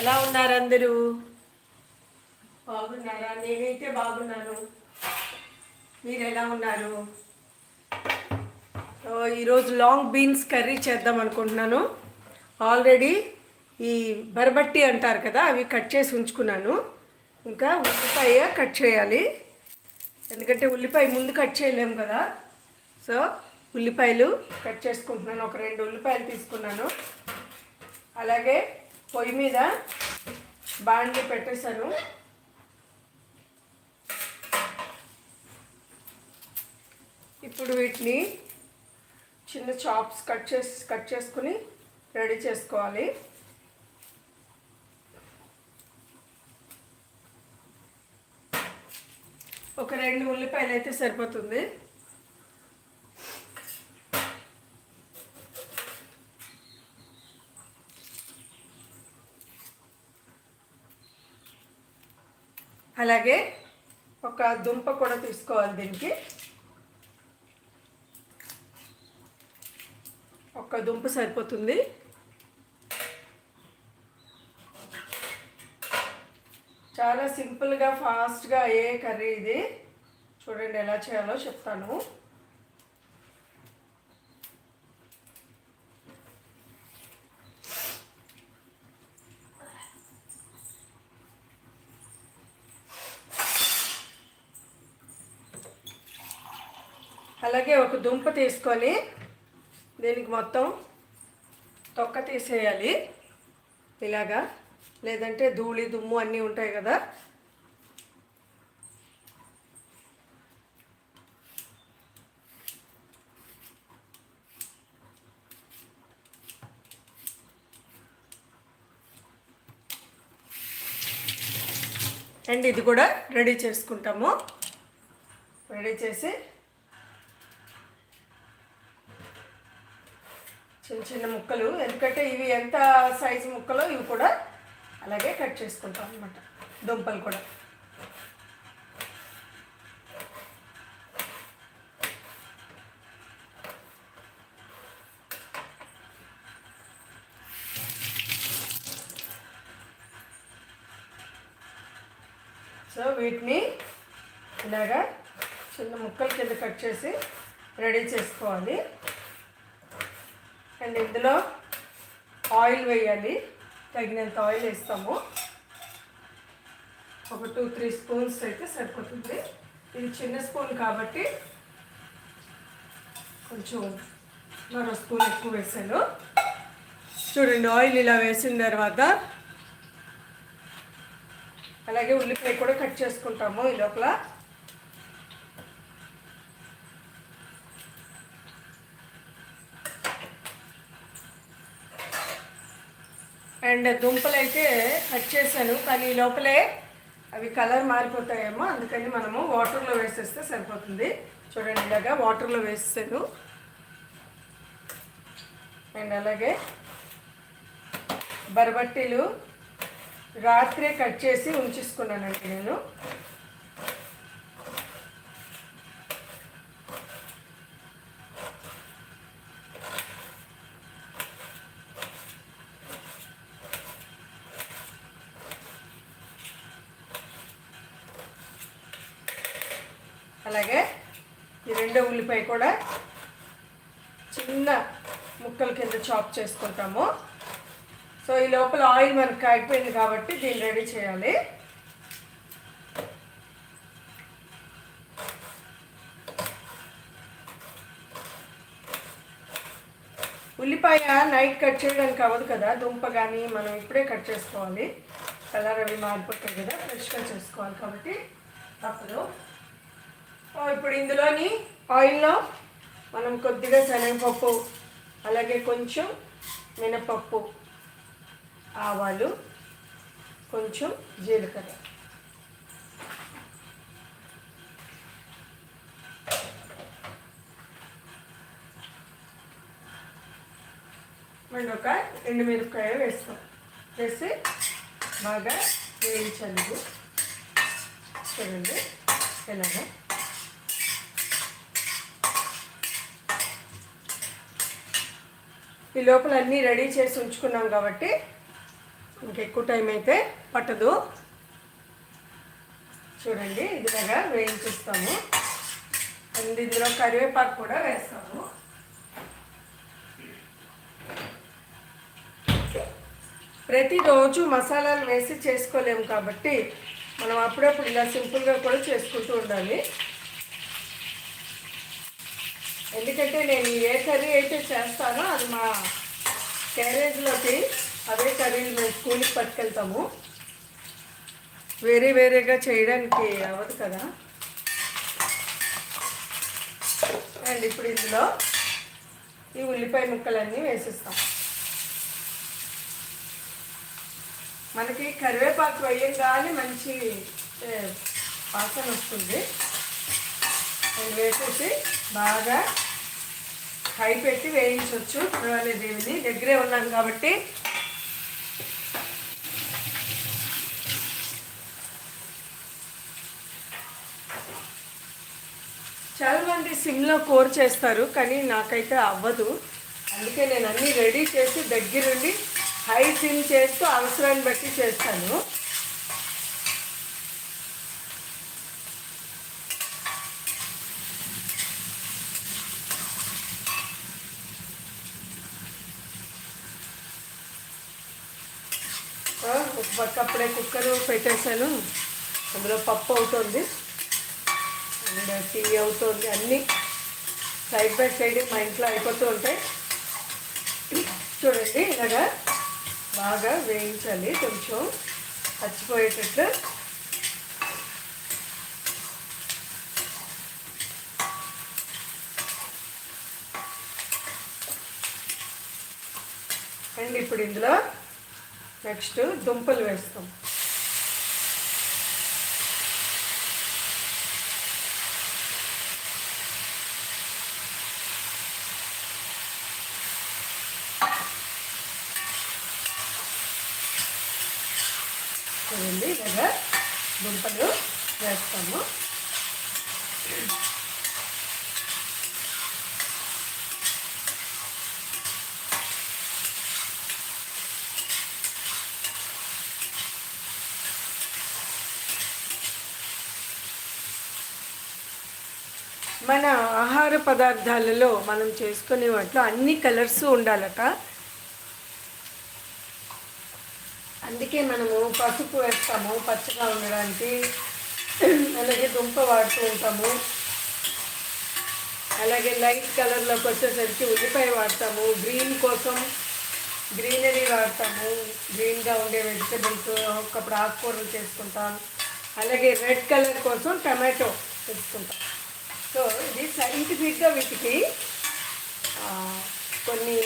ఎలా ఉన్నారు అందరూ బాగున్నారా నేనైతే బాగున్నాను మీరు ఎలా ఉన్నారు ఈరోజు లాంగ్ బీన్స్ కర్రీ చేద్దాం అనుకుంటున్నాను ఆల్రెడీ ఈ బరబట్టి అంటారు కదా అవి కట్ చేసి ఉంచుకున్నాను ఇంకా ఉల్లిపాయ కట్ చేయాలి ఎందుకంటే ఉల్లిపాయ ముందు కట్ చేయలేము కదా సో ఉల్లిపాయలు కట్ చేసుకుంటున్నాను ఒక రెండు ఉల్లిపాయలు తీసుకున్నాను అలాగే పొయ్యి మీద బాండి పెట్టేశారు ఇప్పుడు వీటిని చిన్న చాప్స్ కట్ చేసి కట్ చేసుకుని రెడీ చేసుకోవాలి ఒక రెండు ఉల్లిపాయలు అయితే సరిపోతుంది అలాగే ఒక దుంప కూడా తీసుకోవాలి దీనికి ఒక దుంప సరిపోతుంది చాలా సింపుల్గా ఫాస్ట్గా అయ్యే కర్రీ ఇది చూడండి ఎలా చేయాలో చెప్తాను అలాగే ఒక దుంప తీసుకొని దీనికి మొత్తం తొక్క తీసేయాలి ఇలాగా లేదంటే ధూళి దుమ్ము అన్నీ ఉంటాయి కదా అండ్ ఇది కూడా రెడీ చేసుకుంటాము రెడీ చేసి చిన్న చిన్న ముక్కలు ఎందుకంటే ఇవి ఎంత సైజు ముక్కలో ఇవి కూడా అలాగే కట్ చేసుకుంటాం అనమాట దుంపలు కూడా సో వీటిని ఇలాగా చిన్న ముక్కల కింద కట్ చేసి రెడీ చేసుకోవాలి అండ్ ఇందులో ఆయిల్ వేయాలి తగినంత ఆయిల్ వేస్తాము ఒక టూ త్రీ స్పూన్స్ అయితే సరిపోతుంది ఇది చిన్న స్పూన్ కాబట్టి కొంచెం మరో స్పూన్ ఎక్కువ వేసాను చూడండి ఆయిల్ ఇలా వేసిన తర్వాత అలాగే ఉల్లిపాయ కూడా కట్ చేసుకుంటాము ఈ లోపల అండ్ దుంపలు అయితే కట్ చేశాను కానీ లోపలే అవి కలర్ మారిపోతాయేమో అందుకని మనము వాటర్లో వేసేస్తే సరిపోతుంది చూడండి ఇలాగా వాటర్లో వేసేసాను అండ్ అలాగే బరబట్టీలు రాత్రే కట్ చేసి ఉంచేసుకున్నానండి నేను చేసుకుంటాము సో ఈ లోపల ఆయిల్ మనకు అయిపోయింది కాబట్టి దీన్ని రెడీ చేయాలి ఉల్లిపాయ నైట్ కట్ చేయడానికి అవ్వదు కదా దుంప కానీ మనం ఇప్పుడే కట్ చేసుకోవాలి కలర్ అవి మారిపోతాయి కదా ఫ్రెష్గా చేసుకోవాలి కాబట్టి అప్పుడు ఇప్పుడు ఇందులోని ఆయిల్లో మనం కొద్దిగా శనగపప్పు అలాగే కొంచెం మినపప్పు ఆవాలు కొంచెం జీలకర్ర మళ్ళీ ఒక మిరపకాయ వేస్తాం వేసి బాగా వేయించాలి చూడండి ఎలాగో ఈ లోపల అన్నీ రెడీ చేసి ఉంచుకున్నాం కాబట్టి ఇంకెక్కువ టైం అయితే పట్టదు చూడండి ఇదిలాగా వేయించిస్తాము అండ్ ఇందులో కరివేపాకు కూడా వేస్తాము ప్రతిరోజు మసాలాలు వేసి చేసుకోలేము కాబట్టి మనం అప్పుడప్పుడు ఇలా సింపుల్గా కూడా చేసుకుంటూ ఉండాలి ఎందుకంటే నేను ఏ కర్రీ అయితే చేస్తానో అది మా క్యారేజ్లోకి అదే కర్రీలు మేము స్కూల్కి పట్టుకెళ్తాము వేరే వేరేగా చేయడానికి అవ్వదు కదా అండ్ ఇప్పుడు ఇందులో ఈ ఉల్లిపాయ ముక్కలన్నీ వేసిస్తాం మనకి కరివేపాకు కానీ మంచి వాసన వస్తుంది వేసేసి బాగా హై పెట్టి వేయించవచ్చు పర్వాలేదు ఏమిది దగ్గరే ఉన్నాం కాబట్టి చాలా మంది సిమ్లో కోర్ చేస్తారు కానీ నాకైతే అవ్వదు అందుకే నేను అన్నీ రెడీ చేసి దగ్గరుండి హై సిమ్ చేస్తూ అవసరాన్ని బట్టి చేస్తాను కుక్కర్ పెట్టేశాను అందులో పప్పు అవుతుంది అండ్ టీ అవుతుంది అన్నీ సైడ్ బై సైడ్ మా ఇంట్లో అయిపోతూ ఉంటాయి చూడండి ఇలాగ బాగా వేయించాలి కొంచెం చచ్చిపోయేటట్లు అండ్ ఇప్పుడు ఇందులో నెక్స్ట్ దుంపలు వేస్తాం దుంపలు వేస్తాము మన ఆహార పదార్థాలలో మనం చేసుకునే వాటిలో అన్ని కలర్స్ ఉండాలట అందుకే మనము పసుపు వేస్తాము పచ్చగా ఉండడానికి అలాగే దుంప వాడుతూ ఉంటాము అలాగే లైట్ కలర్లోకి వచ్చేసరికి ఉల్లిపాయ వాడతాము గ్రీన్ కోసం గ్రీనరీ వాడతాము గ్రీన్గా ఉండే వెజిటబుల్స్ ఒకప్పుడు ఆకుకూరలు చేసుకుంటాం అలాగే రెడ్ కలర్ కోసం టమాటో తెచ్చుకుంటాం సో ఇది సైంటిఫిక్గా వీటికి కొన్ని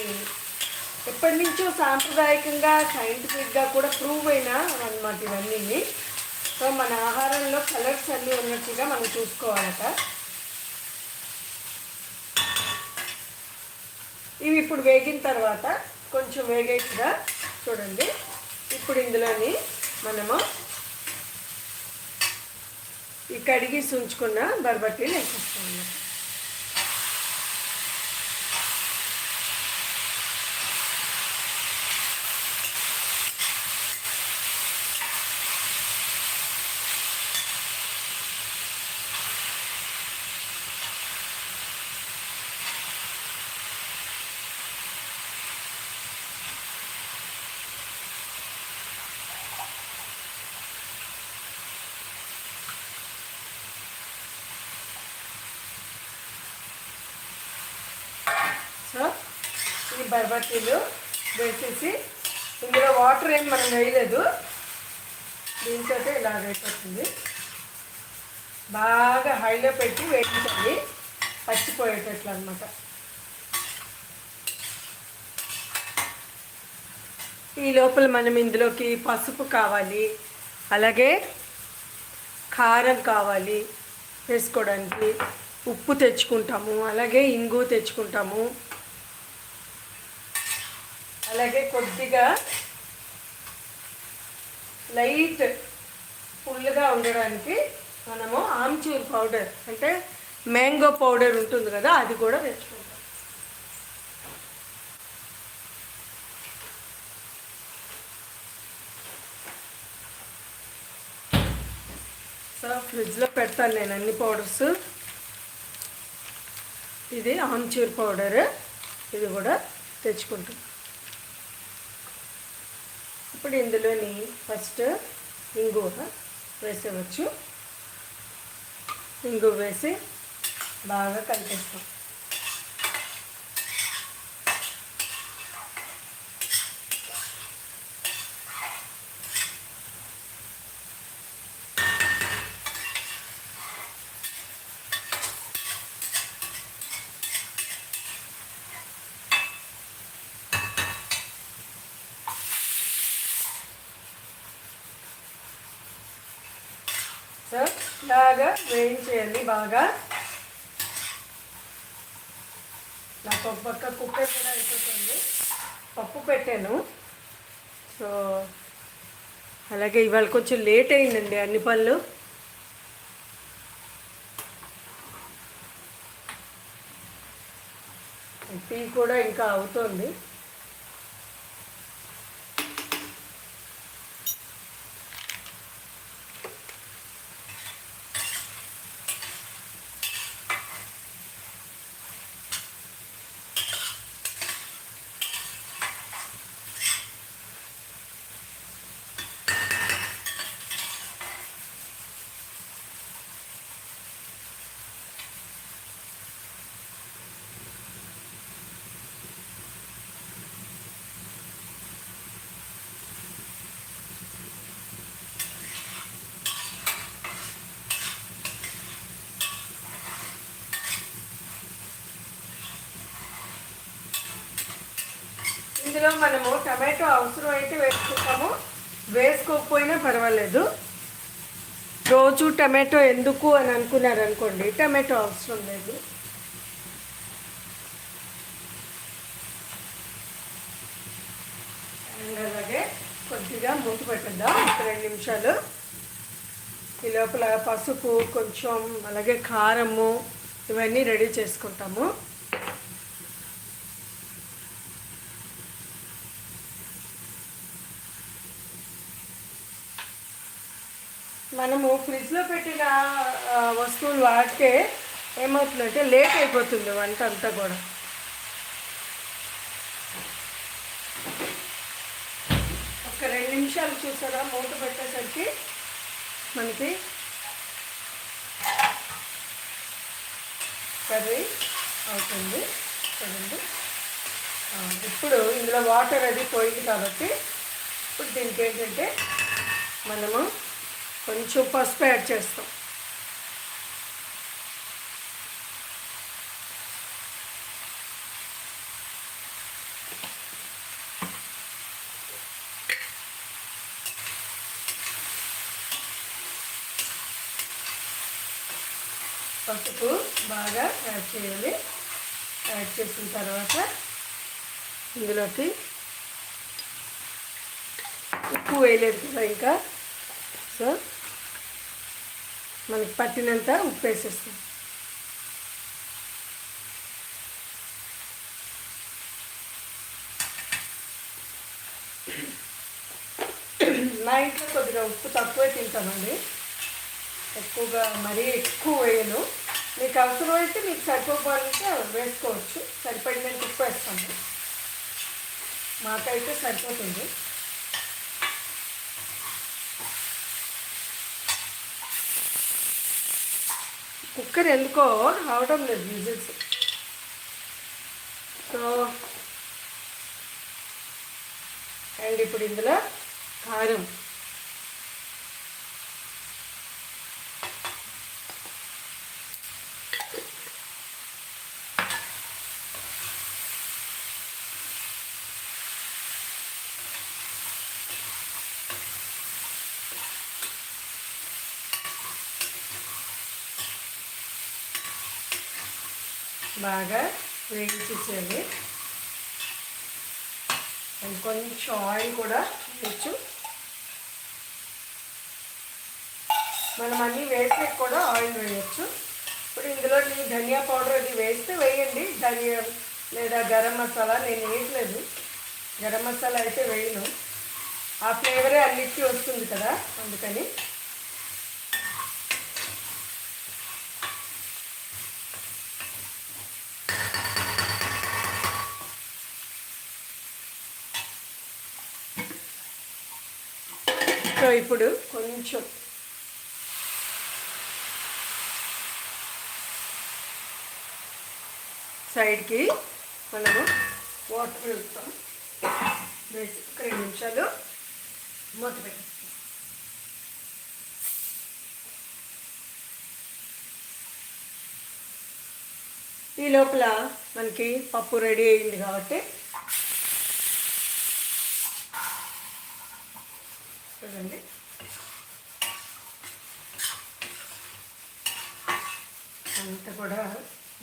ఎప్పటి నుంచో సాంప్రదాయకంగా సైంటిఫిక్గా కూడా ప్రూవ్ అయిన అనమాట ఇవన్నీ సో మన ఆహారంలో కలర్స్ అన్నీ ఉన్నట్టుగా మనం చూసుకోవాలట ఇవి ఇప్పుడు వేగిన తర్వాత కొంచెం వేగేట్టుగా చూడండి ఇప్పుడు ఇందులోని మనము ఈ కడిగి ఉంచుకున్న బర్బటీలు వేసేస్తాము బర్బటీలు వేసేసి ఇందులో వాటర్ ఏం మనం వేయలేదు దీంతో ఇలా వేసేస్తుంది బాగా హైలో పెట్టి వేయించండి పచ్చిపోయేటట్లు అనమాట ఈ లోపల మనం ఇందులోకి పసుపు కావాలి అలాగే కారం కావాలి వేసుకోవడానికి ఉప్పు తెచ్చుకుంటాము అలాగే ఇంగు తెచ్చుకుంటాము అలాగే కొద్దిగా లైట్ ఫుల్గా ఉండడానికి మనము ఆమ్చూర్ పౌడర్ అంటే మ్యాంగో పౌడర్ ఉంటుంది కదా అది కూడా వేసుకుంటాం సో ఫ్రిడ్జ్లో పెడతాను నేను అన్ని పౌడర్స్ ఇది ఆమ్చూర్ పౌడర్ ఇది కూడా తెచ్చుకుంటాను ఇప్పుడు ఇందులోని ఫస్ట్ ఇంగువ వేసేవచ్చు ఇంగు వేసి బాగా కలిపేస్తాం సో బాగా వేయించేయండి బాగా ఒక పక్క కుక్క కూడా అయిపోతుంది పప్పు పెట్టాను సో అలాగే ఇవాళ కొంచెం లేట్ అయిందండి అన్ని పనులు టీ కూడా ఇంకా అవుతుంది ఇందులో మనము టమాటో అవసరం అయితే వేసుకుంటాము వేసుకోకపోయినా పర్వాలేదు రోజు టమాటో ఎందుకు అని అనుకున్నారు అనుకోండి టమాటో అవసరం లేదు అలాగే కొద్దిగా మూత పెట్టద్దాం ఒక రెండు నిమిషాలు ఈ లోపల పసుపు కొంచెం అలాగే కారము ఇవన్నీ రెడీ చేసుకుంటాము మనము ఫ్రిడ్జ్లో పెట్టిన వస్తువులు వాడితే ఏమవుతుందంటే లేట్ అయిపోతుంది వంట అంతా కూడా ఒక రెండు నిమిషాలు చూసారా మూత పెట్టేసరికి మనకి కర్రీ అవుతుంది చూడండి ఇప్పుడు ఇందులో వాటర్ అది పోయింది కాబట్టి ఇప్పుడు దీనికి ఏంటంటే మనము కొంచెం పసుపు యాడ్ చేస్తాం పసుపు బాగా యాడ్ చేయాలి యాడ్ చేసిన తర్వాత ఇందులోకి ఉప్పు వేయలేదు కదా ఇంకా సో మనకి పట్టినంత ఉప్పు వేసేస్తాం మా ఇంట్లో కొద్దిగా ఉప్పు తక్కువే తింటామండి ఎక్కువగా మరీ ఎక్కువ వేయను మీకు అవసరం అయితే మీకు సరిపోకపోవాలంటే వేసుకోవచ్చు సరిపడినంత ఉప్పు వేస్తాము మాకైతే సరిపోతుంది కుక్కర్ ఎందుకో రావడం లేదు విజిల్స్ సో అండ్ ఇప్పుడు ఇందులో కారం బాగా వేయించేసేయండి కొంచెం ఆయిల్ కూడా వేయచ్చు మనం అన్నీ వేసే కూడా ఆయిల్ వేయచ్చు ఇప్పుడు ఇందులో నీ ధనియా పౌడర్ అది వేస్తే వేయండి ధనియా లేదా గరం మసాలా నేను వేయట్లేదు గరం మసాలా అయితే వేయను ఆ ఫ్లేవరే అల్లిచ్చి వస్తుంది కదా అందుకని సో ఇప్పుడు కొంచెం సైడ్కి మనము వాటర్ వెళ్తాం వేసి ఒక రెండు నిమిషాలు మూత పెట్టి ఈ లోపల మనకి పప్పు రెడీ అయింది కాబట్టి పడుతుందండి అంత కూడా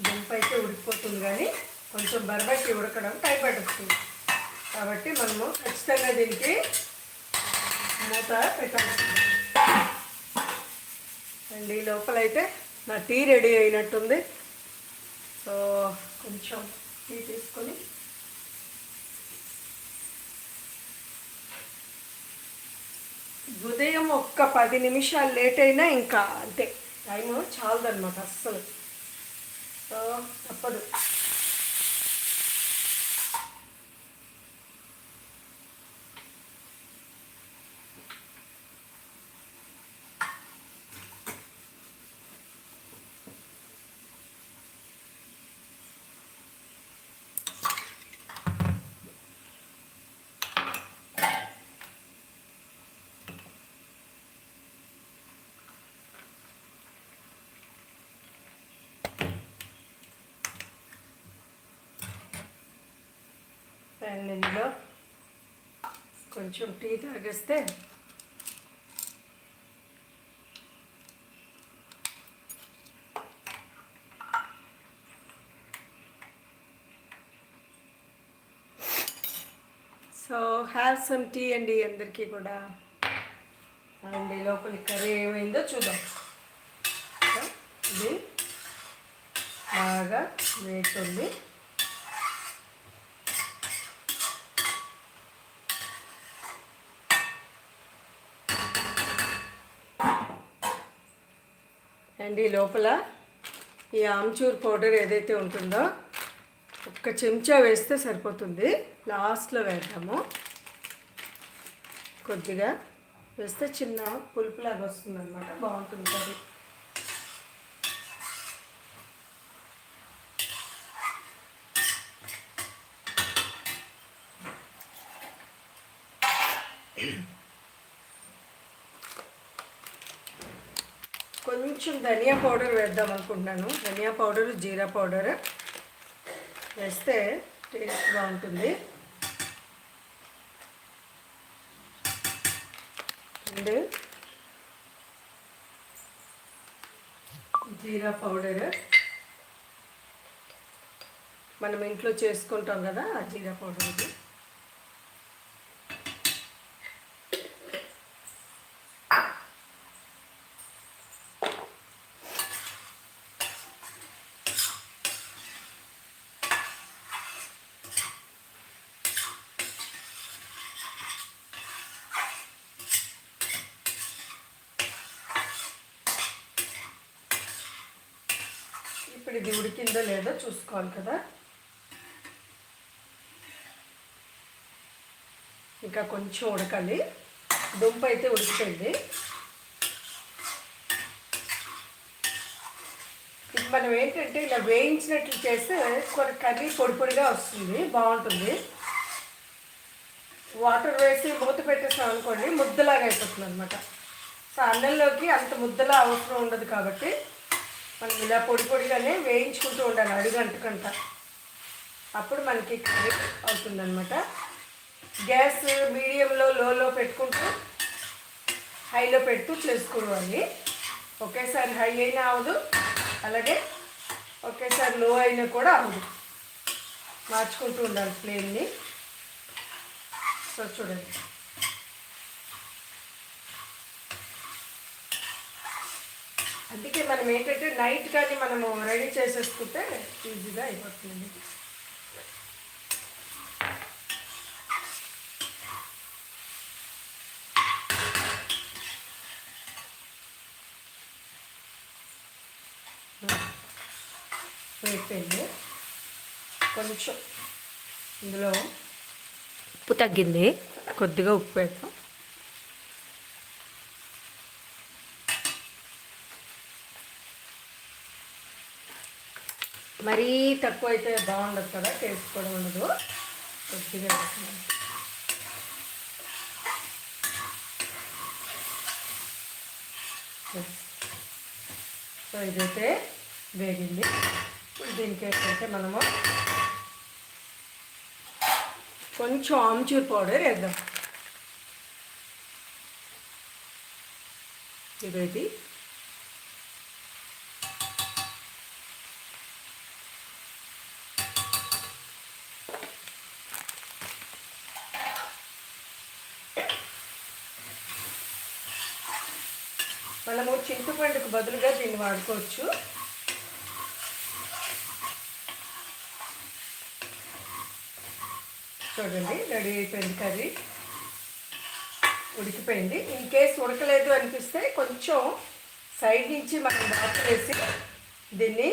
దుంప అయితే ఉడికిపోతుంది కానీ కొంచెం బరబట్టి ఉడకడం టైం పడుతుంది కాబట్టి మనము ఖచ్చితంగా దీనికి మూత పెట్టాలి అండ్ ఈ లోపలైతే నా టీ రెడీ అయినట్టుంది సో కొంచెం టీ తీసుకొని ఉదయం ఒక్క పది నిమిషాలు లేట్ అయినా ఇంకా అంతే టైము చాలదనమాట అస్సలు తప్పదు అండ్ ఇందులో కొంచెం టీ తాగేస్తే సో హ్యావ్ సమ్ టీ అండి అందరికీ కూడా అండి లోపలి కర్రీ ఏమైందో చూద్దాం ఇది బాగా వేస్తుంది అండ్ ఈ లోపల ఈ ఆమ్చూర్ పౌడర్ ఏదైతే ఉంటుందో ఒక్క చెంచా వేస్తే సరిపోతుంది లాస్ట్లో వేద్దాము కొద్దిగా వేస్తే చిన్న పులుపులాగా వస్తుంది అనమాట బాగుంటుంది కొంచెం ధనియా పౌడర్ వేద్దాం అనుకుంటున్నాను ధనియా పౌడర్ జీరా పౌడర్ వేస్తే టేస్ట్ బాగుంటుంది అండ్ జీరా పౌడర్ మనం ఇంట్లో చేసుకుంటాం కదా ఆ జీరా పౌడర్ ఇప్పుడు ఇది ఉడికిందో లేదో చూసుకోవాలి కదా ఇంకా కొంచెం ఉడకాలి దుంప అయితే ఉడికిపోయింది ఇది మనం ఏంటంటే ఇలా వేయించినట్లు చేస్తే కొన్ని కర్రీ పొడి పొడిగా వస్తుంది బాగుంటుంది వాటర్ వేసి మూత పెట్టేస్తాం అనుకోండి ముద్దలాగా అయిపోతుంది అనమాట సో అన్నంలోకి అంత ముద్దలా అవసరం ఉండదు కాబట్టి మనం ఇలా పొడి పొడిగానే వేయించుకుంటూ ఉండాలి కంట అప్పుడు మనకి కర్రీ అవుతుందనమాట గ్యాస్ మీడియంలో లోలో పెట్టుకుంటూ హైలో పెడుతూ చేసుకోవాలి ఒకేసారి హై అయినా అవదు అలాగే ఒకేసారి లో అయినా కూడా అవదు మార్చుకుంటూ ఉండాలి ప్లేన్ని సో చూడండి అందుకే మనం ఏంటంటే నైట్ కానీ మనము రెడీ చేసేసుకుంటే ఈజీగా అయిపోతుంది అయిపోయింది కొంచెం ఇందులో ఉప్పు తగ్గింది కొద్దిగా ఉప్పు వేద్దాం మరీ తక్కువ అయితే బాగుండదు కదా టేస్ట్ కూడా ఉండదు కొద్దిగా సో ఇదైతే వేగింది దీనికి ఏంటంటే మనము కొంచెం ఆమ్చూర్ పౌడర్ వేద్దాం ఇదైతే చింతపండుకు బదులుగా దీన్ని వాడుకోవచ్చు చూడండి రెడీ అయిపోయింది కర్రీ ఉడికిపోయింది ఇన్ కేస్ ఉడకలేదు అనిపిస్తే కొంచెం సైడ్ నుంచి మనం వాటర్ వేసి దీన్ని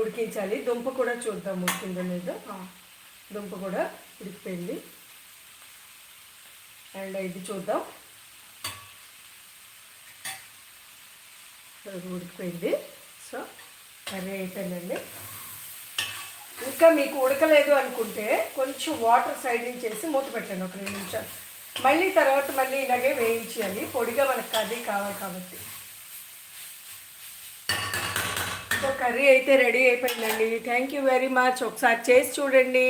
ఉడికించాలి దుంప కూడా చూద్దాం ఉడికిందో లేదో దుంప కూడా ఉడికిపోయింది అండ్ ఇది చూద్దాం ఉడికిపోయింది సో కర్రీ అయిపోయిందండి ఇంకా మీకు ఉడకలేదు అనుకుంటే కొంచెం వాటర్ సైడింగ్ చేసి మూత పెట్టాను ఒక రెండు నిమిషాలు మళ్ళీ తర్వాత మళ్ళీ ఇలాగే వేయించాలి పొడిగా మనకు కర్రీ కావాలి కాబట్టి సో కర్రీ అయితే రెడీ అయిపోయిందండి థ్యాంక్ యూ వెరీ మచ్ ఒకసారి చేసి చూడండి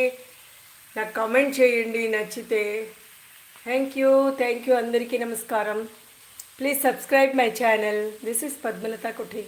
నాకు కామెంట్ చేయండి నచ్చితే థ్యాంక్ యూ థ్యాంక్ యూ అందరికీ నమస్కారం Please subscribe my channel. This is Padmalata Kutty.